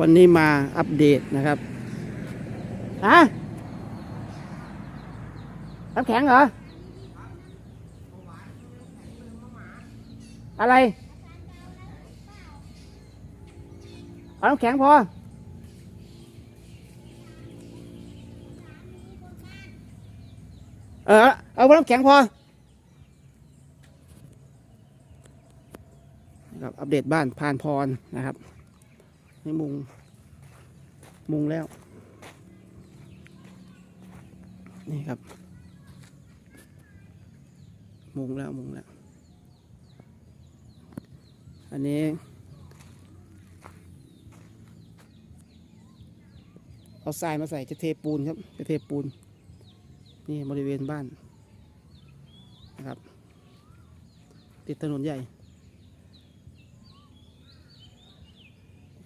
วันนี้มาอัปเดตนะครับฮะน้ำแข็งเหรอ อะไร เอาน้ำแข็งพอ เออ เอาน้ำแข็งพอนะครับอัปเดตบ้านพานพรนะครับ นี่มุง มุงแล้ว นี่ครับ มุงแล้วมุงแล้ว อันนี้ เอาทรายมาใส่จะเทปูนครับ จะเทปูน นี่บริเวณบ้านนะครับ ติดถนนใหญ่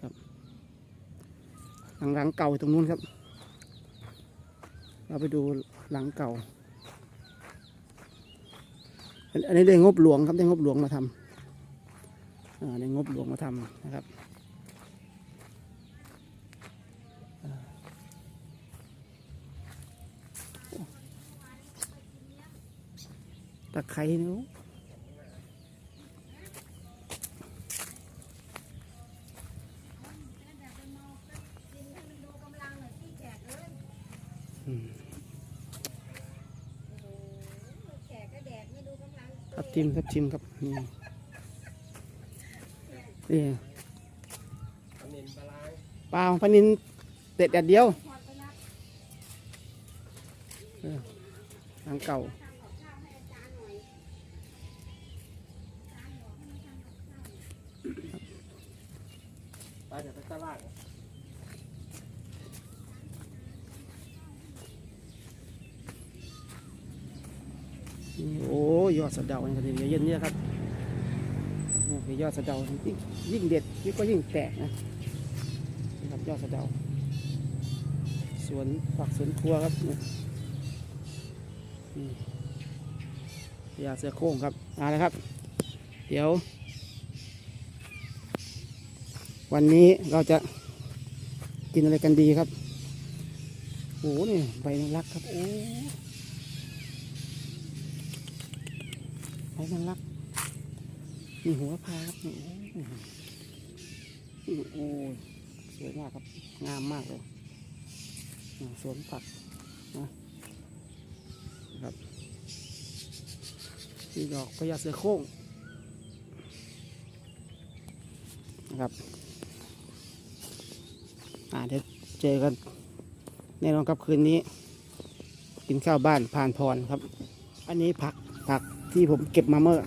ครับ หลังหลังเก่าตรงนู้นครับ เราไปดูหลังเก่า อันนี้ได้งบหลวงครับได้งบหลวงมาทำอ่าได้งบหลวงมาทำนะครับตะไคร้เนาะอืมครับ ทิมครับชิมครับนี่นี่เปล่าปลานินเด็ดแดดเดียวเออหลังเก่าไปเดี๋ยวไปตลาด โอ้ยอดสะเดาเนี่ยครับเดี๋ยวเย็นเนี่ยครับนี่คือยอดสะเดายิ่งยิ่งเด็ดยิ่งก็ยิ่งแตกนะนี่ครับยอดสะเดาสวนผักสวนครัวครับนี่ยาเสือโคร่งครับเอาละครับ เดี๋ยว วันนี้เราจะกินอะไรกันดีครับโอ้โหนี่ใบนรักครับโอ้ ไอ้มันรักมีหัวพาครับนี่โอ้โหนี่โอ้ยสวยมากครับงามมากเลยสวนผักนะครับนี่ดอกพญาเสือโคร่งนะครับอ่าเดี๋ยวเจอกันแน่นอนครับคืนนี้ กินข้าวบ้านผ่านพรครับ อันนี้ผัก ที่ผมเก็บมาเมื่อ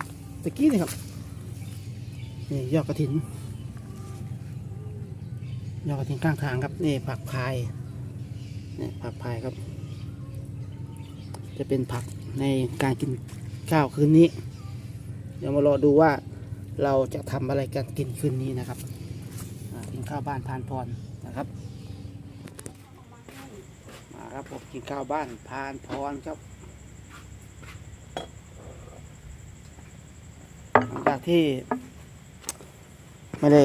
ตะกี้นี่ครับนี่ยอดกระถินยอดกระถินข้างทางครับนี่ผักพายนี่ผักพายครับ จะเป็นผักในการกินข้าวคืนนี้ เดี๋ยวมารอดูว่าเราจะทำอะไรกันกินคืนนี้นะครับกินข้าวบ้านพานพรนะครับมาครับผมกินข้าวบ้านพานพรครับ หลังจาก ที่ ไม่ได้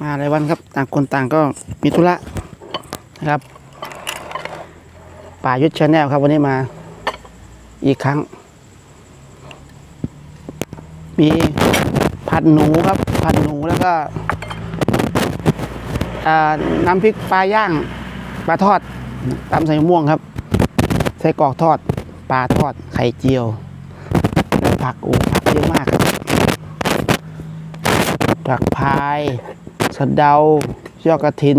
มาหลายวันครับ ต่างคนต่างก็มีธุระนะครับ ป่ายุทธชาแนลครับ วันนี้มาอีกครั้ง มีผัดหนูครับ ผัดหนูแล้วก็น้ำพริกปลาย่างปลาทอดตำใส่มะม่วงครับ ใส่กรอกทอด ปลาทอด ไข่เจียว ผักอ้ผัก เยอะมากครับผักพายสะเดายอดกระถิน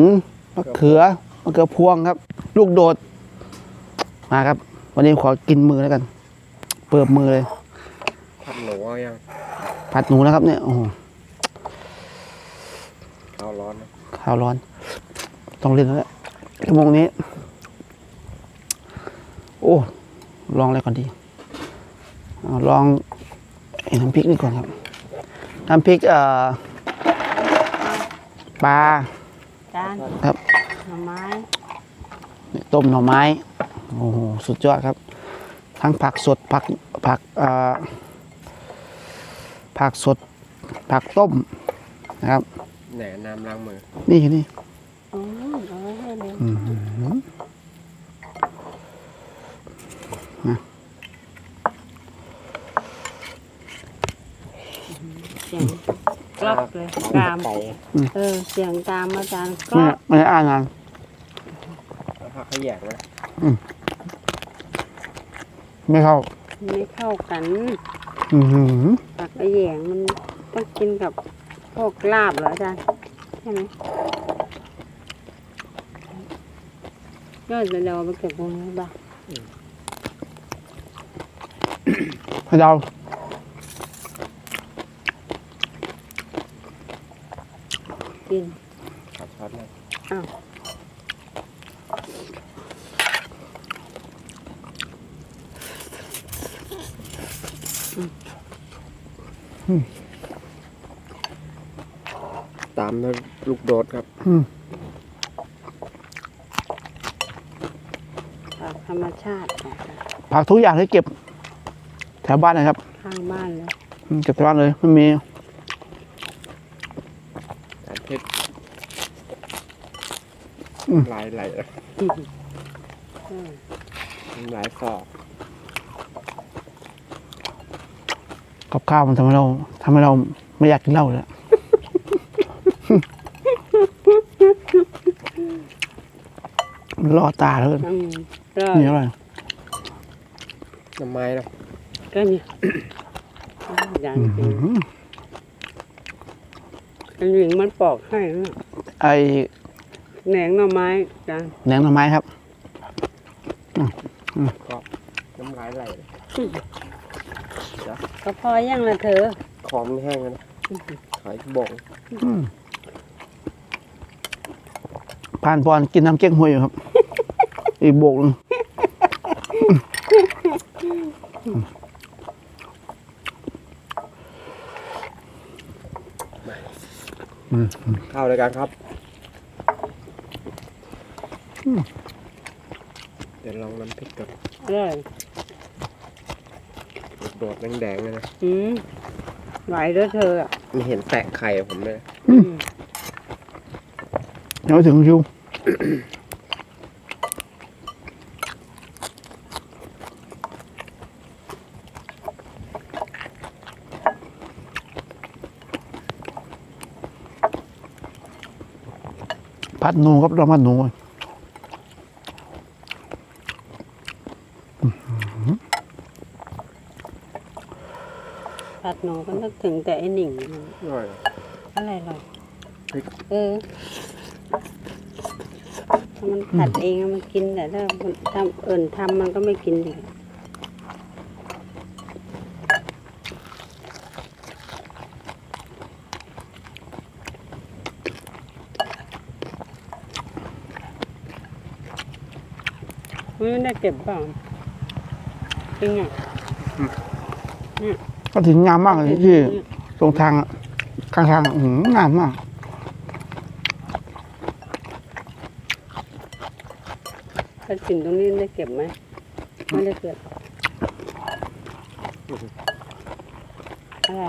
มะเขือมะเขือพวงครับ ลูกโดด มาครับ วันนี้ขอกินมือแล้วกัน เปิดมือเลยผัดหนูเอายังผัดหนูนะครับเนี่ยโอ้โหข้าวร้อนนะข้าวร้อน ต้องเล่นแล้วแหละชั่วโมงนี้ โอ้ลองอะไรก่อนดีเอาลองไอ้ น้ำพริกนี่ก่อนครับ น้ำพริกเอ่อปลาจานครับหน่อไม้ต้มหน่อไม้โอ้โหสุดยอดครับ ทั้งผักสดผักผักเอ่อผักสดผักต้มนะครับแหนน้ำล้างมือนี่นี่อ๋อเอาไว้ให้เลยอืม เสียงกรอบ เลยกราม ไก่เออ เสียงกรามอาจารย์กรไม่อบไม่ได้อ่านงานแล้วผักขยงนะไม่เข้า ไม่เข้ากันอือหือปักกระแยงมันต้องกินกับพวกลาบเหรออาจารย์ใช่ไหมยอดจะเดาไปเก็บตรงนี้บ้างให้เดา กินขับช็อตเลยอ้าวตามด้วยลูกโดดครับอืมผักธรรมชาติของอาจารย์ผักทุกอย่างที่เก็บแถวบ้านนะครับ ข้างบ้านเลยอืมเก็บแถวบ้านเลยไม่มี สารพิษ อืม ลายไหลเลยอืมน้ำลายสอกกับข้าวมันทำให้เราทำให้เราไม่อยากกินเหล้าเลยอะมันล่อตาแล้วอืมก็นี่อะไรน้ำไม้นะก็เนี่ยอย่างอื้อจริหืงออันหญิงมันปอกให้นะไอ แหนงหน่อไม้จ้ะแหนงหน่อไม้ครับน้ำลายไหลเลยก็พอยังละเธอคอมนี่แห้งแล้วนะขายบ่งอืมผ่านพรกินน้ำเก๊กฮวยอยู่ครับ อีกโบกหนึงเข้าเลยกันครับ เดี๋ยวลองน้ำพริกกับอร่อยลูกโดดแดงๆเลยนะ อืมไหวด้วยเธออะมีเห็นแตะไข่ผมเลย อืม ยังไม่ถึงคิวผัดหนูครับเราผัดหนู ผัดหนูก็นึกถึงแต่ไอ้หนิงมันอร่อยอะไรหรอพริก เออถ้ามันผัดเองอะมันกินแต่ถ้ามันทำเอิ่นทำมันก็ไม่กินดิไม่ได้เก็บเปล่าจริงอะ ก็ถึงงามมากเลยที่ตรงทางอะข้างทางอะอื้อหืองามมากถ้ากินตรงนี้ได้เก็บไหมไม่ได้เก็บอะไร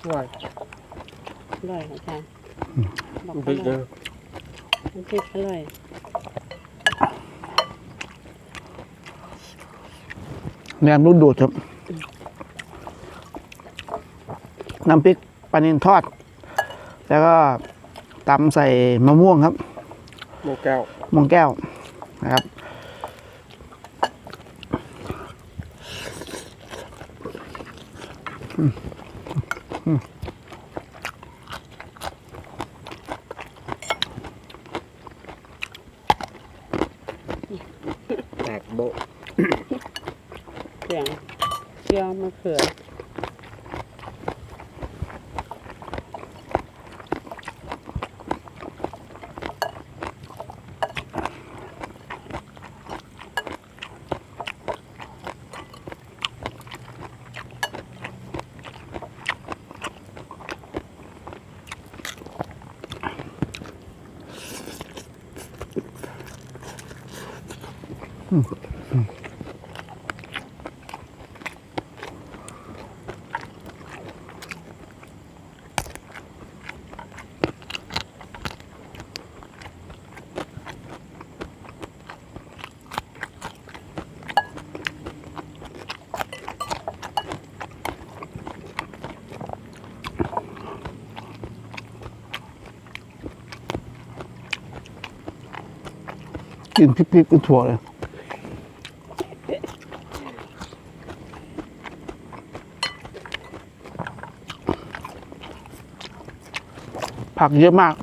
อร่อยอร่อยอาจารย์บอกน้ำพริกอเยร่อยอะน้ำพริกอร่อยแหนมลูกโดดครับ น้ำพริกปลานินทอด แล้วก็ตำใส่มะม่วงครับหมูแก้วมะม่วงแก้วนะครับ แตกโบะ เสียงเคี่ยวมะเขือ กินพริกพริกกับถั่วเลยผักเยอะมาก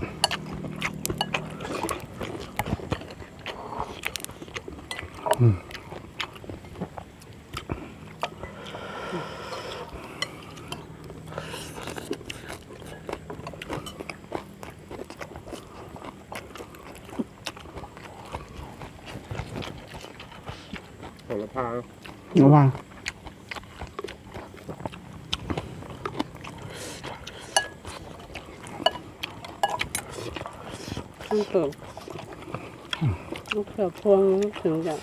โหระพา ระวัง ต้องเปิดลูกเสือพวงถึงจะ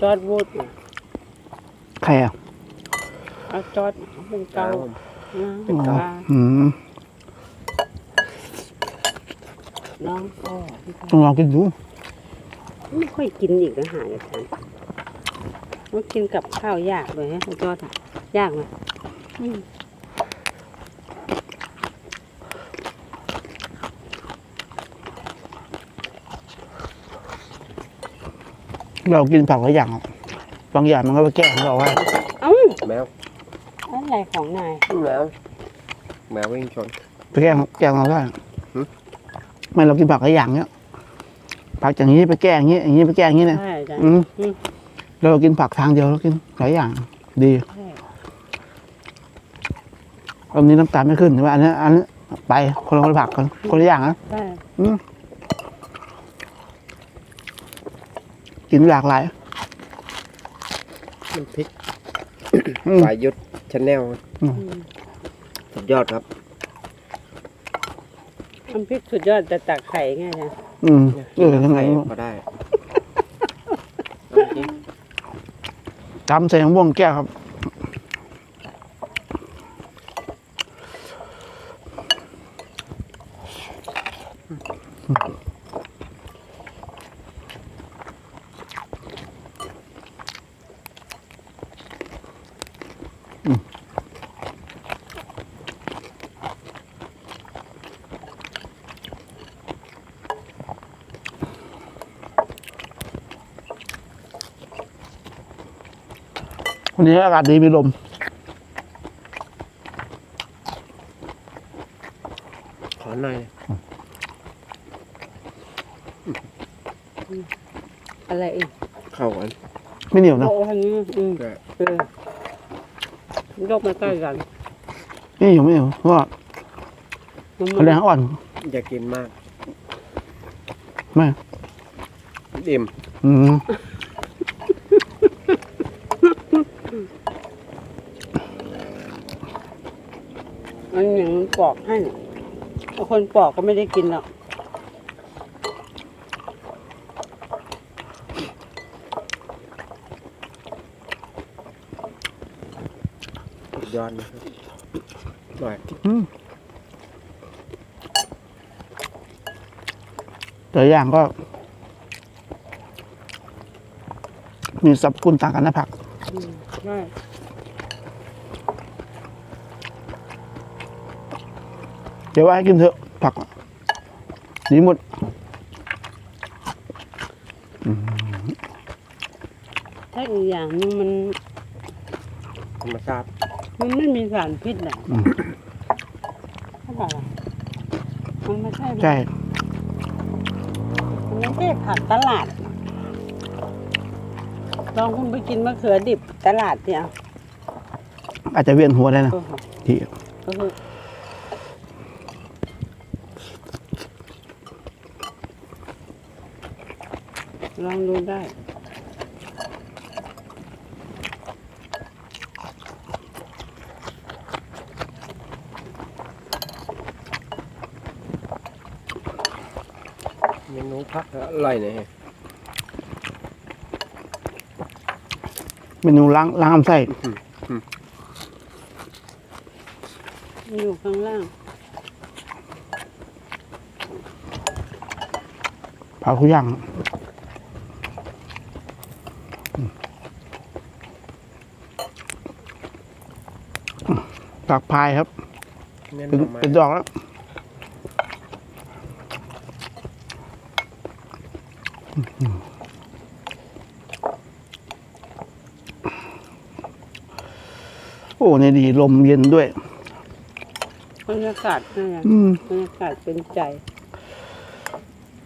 จอดวูดน่ะใครอะเอาจอดเป็นเกานะเป็นเกาปลอืมน้องก็พี่ต้องลองกินดูไม่ค่อยกินอีกอาหารอย่างฉันว่ากินกับข้าวยากเลยฮะจอดอะยากไหม เรากินผักหลายอย่างอะบางอย่างมันก็ไปแก้ของเราไว้เอ้าแมวอะไรของนายแมวแมววิ่งชน ไปแก้ของแก้ของเราได้หึ ไม่เรากินผักหลายอย่างเนี้ยผักอย่างนี้ไปแก้อย่างนี้อย่างนี้ไปแก้อย่างนี้นะใช่จ้ะ อืมอืม เรากินผักทางเดียวเรากินหลายอย่าง ดีใช่อันนี้น้ำตาลไม่ขึ้นแต่ว่าอันนี้อันนี้ไปคนละคนละผักคนคนละอย่างนะ ใช่ กินหลากหลายมันพริกอืมสายยุทธชาแนลอืม สุดยอดครับ น้ำพริกสุดยอดแต่ตักไข่ไงจ้ะอืมเออทั้งไงใครก็ได้เอาจริงตำใส่ของบ่วงแก้วครับ วันนี้อากาศดีมีลมขอหน่อยอะไรอีกเข้ากันไม่เหนียวนะโอ้ทางนี้อืมใช่เออ ยกมาใกล้กันไม่เหนียวไม่เหนียวเพราะว่ามันเขาแรงอ่อนอย่ากินมากไม่ดิ่มอืมมันอย่างมันปอกให้บางคนปอกก็ไม่ได้กินหรอก ยอดนะครับอร่อยอืมแต่ละอย่างก็ มีสรรพคุณต่างกันนะผักอืมใช่เดี๋ยวว่าให้กินเถอะ ผักอะดีหมดถ้าอีกอย่างหนึงมัน ธรรมชาติ มันไม่มีสารพิษแหละอืม ใช่ป่ะล่ะมันไม่ใช่ใช่ มันไม่ใช่ผักตลาดลองคุณไปกินมะเขือดิบตลาดเนี่ยอาจจะเวียนหัวได้นะโอ้โหที่ก็คือลองดูได้ พักอร่อยเนี่ยเมนูล้างล้างลำไส้อยู่ข้างล่างผักทุกอย่างผักพายครับเน้นเป็นหน่อไม้เป็นดอกแล้ว โอ้ในดีลมเย็นด้วยบรรยากาศน่าอืม บรรยากาศเป็นใจ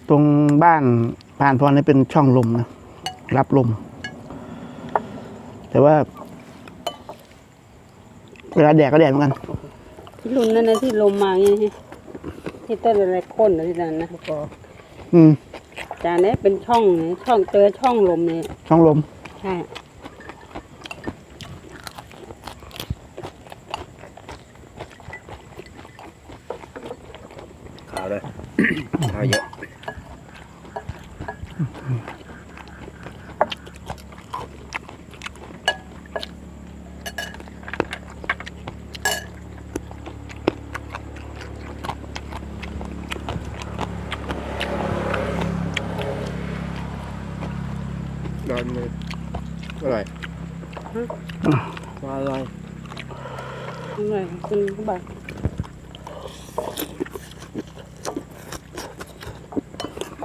ตรงบ้านผ่านพรนี่เป็นช่องลมนะ รับลม แต่ว่า เวลาแดดก็แดดเหมือนกัน ที่ลุนนั่นนะที่ลมมาอย่างนี้ที่ต้นอะไรโค่นอะไรนั่นนะก็อืม จานนี้เป็นช่องเนี่ยช่องเจอช่องลมเนี่ยช่องลม ใช่ ขาวเลย ขาวเยอะ นอนเลยอร่อยอร่อย อร่อยคุณก็ บอก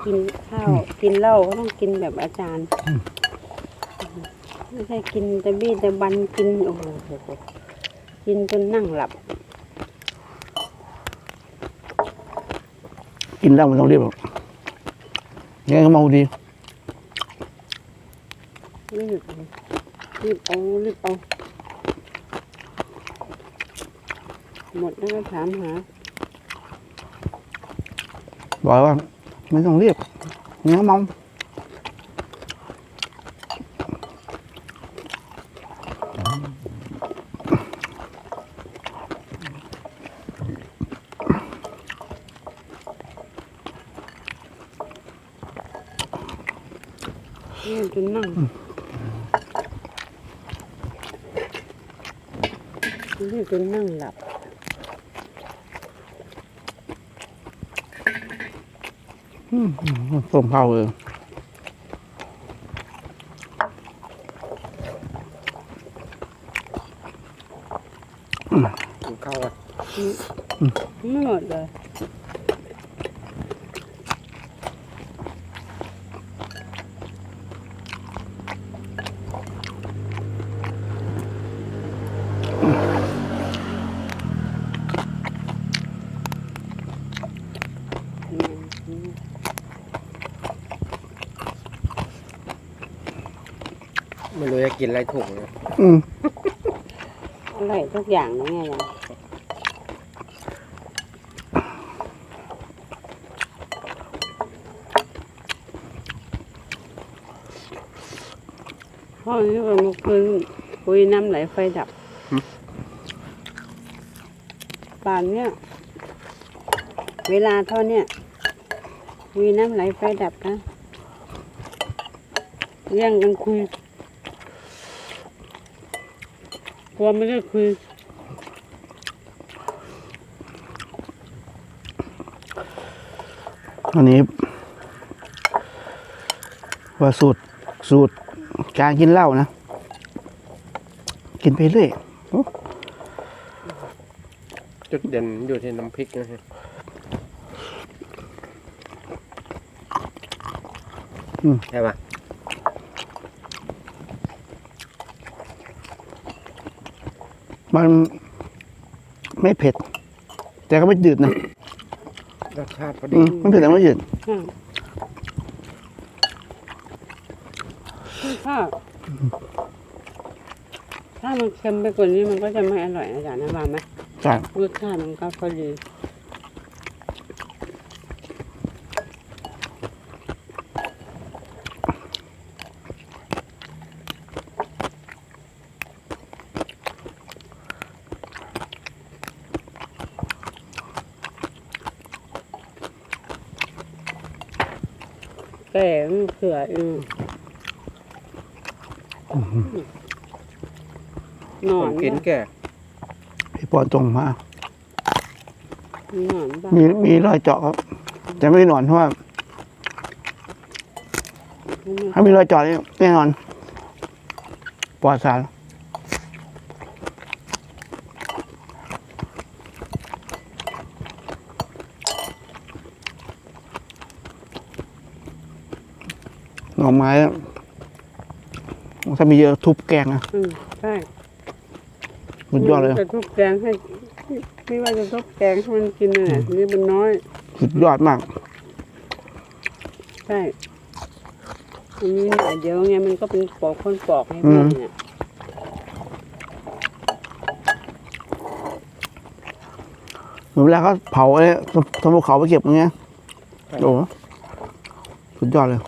กินข้าวกินเหล้าก็ต้องกินแบบอาจารย์ ไม่ใช่กินแต่บี้แต่บันกินโอ้โหกินจนนั่งหลับ กินแล้วมันต้องรีบหรอกยังไงก็เมาดีรีบรีบเอารีบเอา หมดแล้วก็ถามหาบอกว่าไม่ต้องรีบยังไงก็เมานี่จนนั่งนี่จนนั่งหลับ ต้มข้าวเออกินข้าวอะไม่หมดเลย ไม่รู้จะกิ นอะไรถูกเลยอืมอร่อยทุกอย่างนะไงล่ะพ่อนี่ก็เมื่อคืนคุยน้ำไหลไฟดับป่านเนี่ย เวลาเท่าเนี้ยคุยน้ำไหลไฟดับนะเรื่องกันคุย กลัวไม่ได้คุยอันนี้ ว่าสูตรสูตรการกินเหล้านะ กินไปเรื่อยจุดเด่นอยู่ที่น้ำพริกนะฮะอืมใช่ปะ มันไม่เผ็ด แต่ก็ไม่จืดนะรสชาติพออืดีมไม่เผ็ดแต่ไม่จืดอืมถ้าถ้ามันเค็มไปกว่านี้มันก็จะไม่อร่อยนะจ๊ะนะว่าไหมใช่รสชาติมันก็พอดี แก่มัน เขืออืมนอคนนกินปะแก่พี่ปอนตรงมานอนปะมีมีรอยเจาะครับแต่ไม่ได้นอนเพราะว่าถ้ามีรอยเจาะนี่แน่นอนปลอดสาร หน่อไม้อะถ้ามีเยอะทุบแกงนะอืมใช่สุดยอดเลยจะทุบแกงให้ไม่ว่าจะทุบแกงให้มันกินน่ะนี่มันน้อย สุดยอดมาก ใช่อันนี้หน่อยเดี๋ยวไงมันก็เป็นปอกคนปอกให้พี่เนี่ยเหมือนเวลาเขาเผาอะไรทำภูเขาไปเก็บอย่างเงี้ยโอ้โหสุดยอดเลย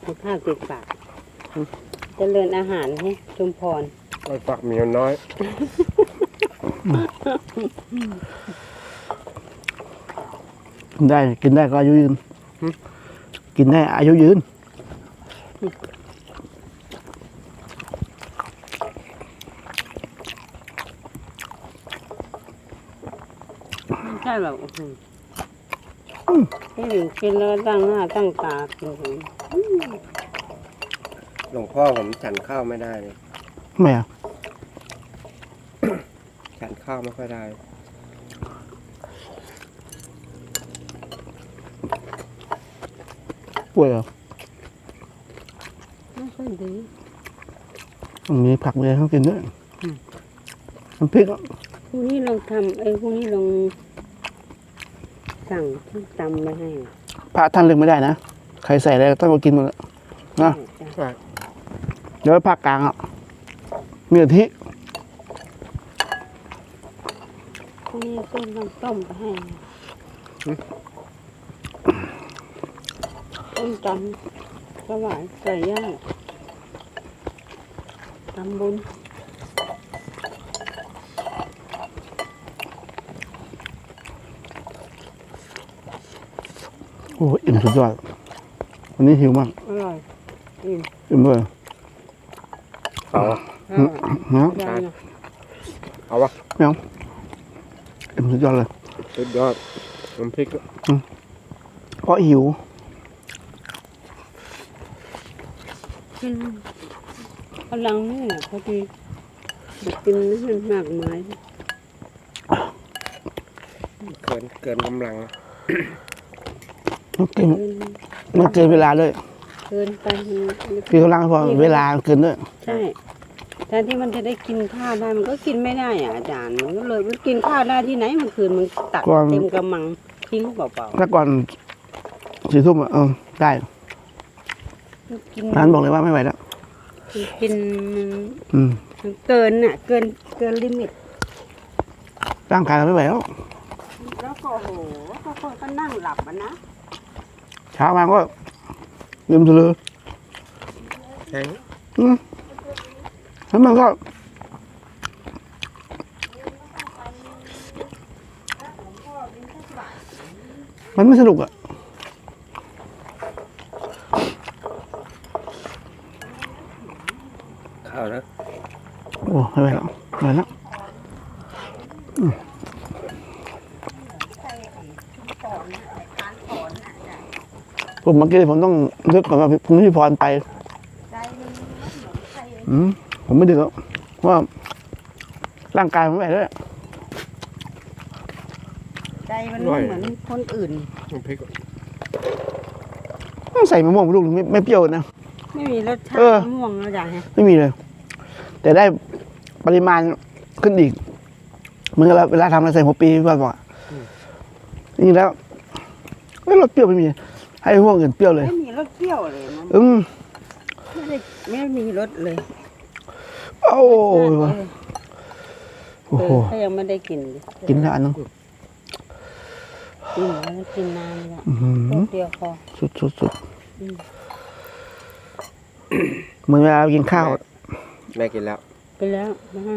เอาข้าวติดปาก เจริญอาหารให้ชุมพรไอ้ฝักเมียน้อยกินได้กินได้ก็อายุยืนกินได้อายุยืน ไม่ใช่หรอกอืมพี่หลิงกินแล้วก็ตั้งหน้าตั้งตากินถึง หลวงพ่อผมฉันข้าวไม่ได้เลยทำไมอะฉันข้าวไม่ค่อยได้ ป่วยเหรอไม่ค่อยดีมีผักเลยเขากินด้วยอืมน้ำพริกอะพรุ่งนี้ลองทำไอ้พรุ่งนี้ลองสั่งที่ตำมาให้พระท่านเลือกไม่ได้นะ ใครใส่อะไรต้องมากินหมดอะนะจ้ะใช่ เดี๋ยวภาคกลางอะมีกะทิพรุ่งนี้ต้มน้ำต้มไปให้ต้มตำสวายไก่ย่างตำบุญโอ้อิ่มสุดยอดวันนี้หิวมาก อร่อย อิ่มอิ่มเลย เอาวะอร่อยนะได้นะเอาวะอิ่มสุดยอดเลยสุดยอดน้ำพริกเพราะหิวกินกำลังนี่แหละพอดีกินนี่มันมากมายเกินเกินกำลังมันเกินเกินมันเกินเวลาด้วย เกินไปมันคือกำลังพอเวลามันเกินด้วย ใช่แท นที่มันจะได้กินข้าวได้มันก็กินไม่ได้อะอาจารย์มันก็เลยมันกินข้าวได้ที่ไหนเมันคืนมันตักเต็มกำมังทิ้งเปล่าถ้าก่อนสี่ทุ่มอะเออได้ๆกินร้านบอกเลยว่าไม่ไหวแล้วกินอืมมันเกินอะ เกินเกินลิมิต ร่างกายเราไม่ไหวแล้วแล้วก็โหก็คนก็นั่งหลับอะนะเช้ามาก็ลืมตัวเลยแข็งอืม แล้วมันก็มันไม่สนุกอะข้าวนะโอ้ไม่ไหวแล้วไม่ไหวแล้วอืมผมเมื่อกี้ผมต้องนึกก่อนว่าพรุ่งนี้พี่พรไปอืม ผมไม่ดึกแล้วเพราะว่าร่างกายผมไม่ไหวแล้วใจมันไม่เหมือนคนอื่น น้ำพริกต้องใส่มะม่วงลูกหนึ่งไม่ไม่เปรี้ยวนะ ไม่มีรสชาเอติอมะม่วงแล้วอย่างเงี้ยไม่มีเลย แต่ได้ปริมาณขึ้นอีกเหมือนกับเราเวลาทำอะไรใส่หัวปีพี่บอลบอกอะนี่แล้วไม่รสเปรี้ยวไม่มี ให้พวกอื่นเปรี้ยวเลย ไม่มีรสเปรี้ยวเลยมันอืมไม่ได้ไม่มีรสเลย โอ้เออโอ้โหเขายังไม่ได้กินเลยกินแล้วอันนึงกินแล้วกินนานแล้วอื้อหือแป๊บเดียวพอสุดสุดสุดอืมเหมือนเวลากินข้าวแม่กินแล้วไปแล้วนะฮะ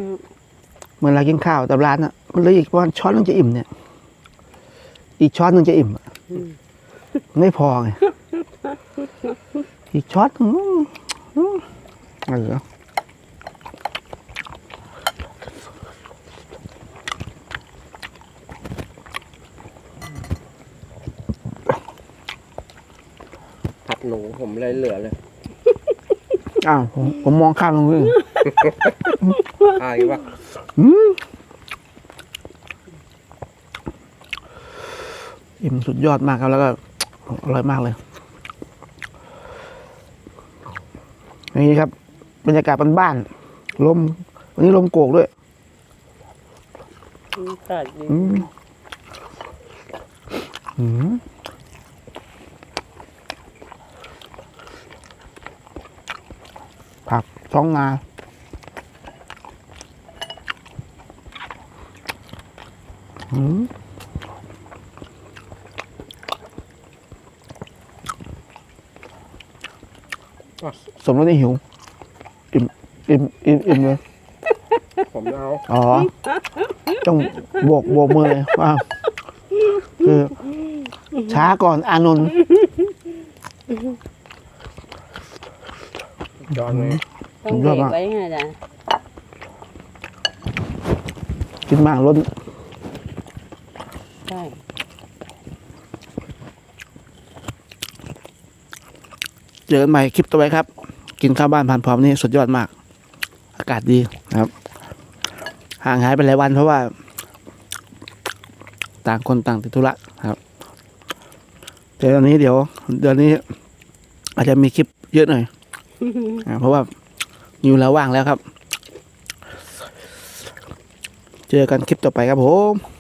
เหมือนเรากินข้าวแต่ร้านอะมันเหลยอีกประมาณช้อนหนึงจะอิ่มเนี่ย อีกช้อนหนึงจะอิ่มอะอืมไม่พอไงอีกช้อนหนึ่งอืมอะไรเหรอ ผัดหนูผมเลยเหลือเลยอ้าวผมผมมองข้ามตรงนี้อายวะอืมออิ่มสุดยอดมากครับแล้วก็อร่อยมากเลยนี่ครับ บรรยากาศบ้านๆลม วันนี้ลมโกกด้วยอืมตัดดีอืมอืมผัก ท้องนา อืมสมรสนี่หิว อิ่มอิ่มอิ่มอิ่มเลยผมเอาอ๋อ ต้องโบกโบกมือเลยว่าคือช้าก่อนอานนท์ยอดเลย ต้องเบรกไว้ไงจ๊ะกินมากล้นใช่เจอกันใหม่คลิปต่อไปครับ กินข้าวบ้านผ่านพร้อมนี่สุดยอดมาก อากาศดีนะครับ ห่างหายไปหลายวันเพราะว่า ต่างคนต่างติดธุระครับแต่ตอนนี้เดี๋ยวเดือนนี้ อาจจะมีคลิปเยอะหน่อยอ่าเพราะว่า อยู่แล้วว่างแล้วครับ เจอกันคลิปต่อไปครับผม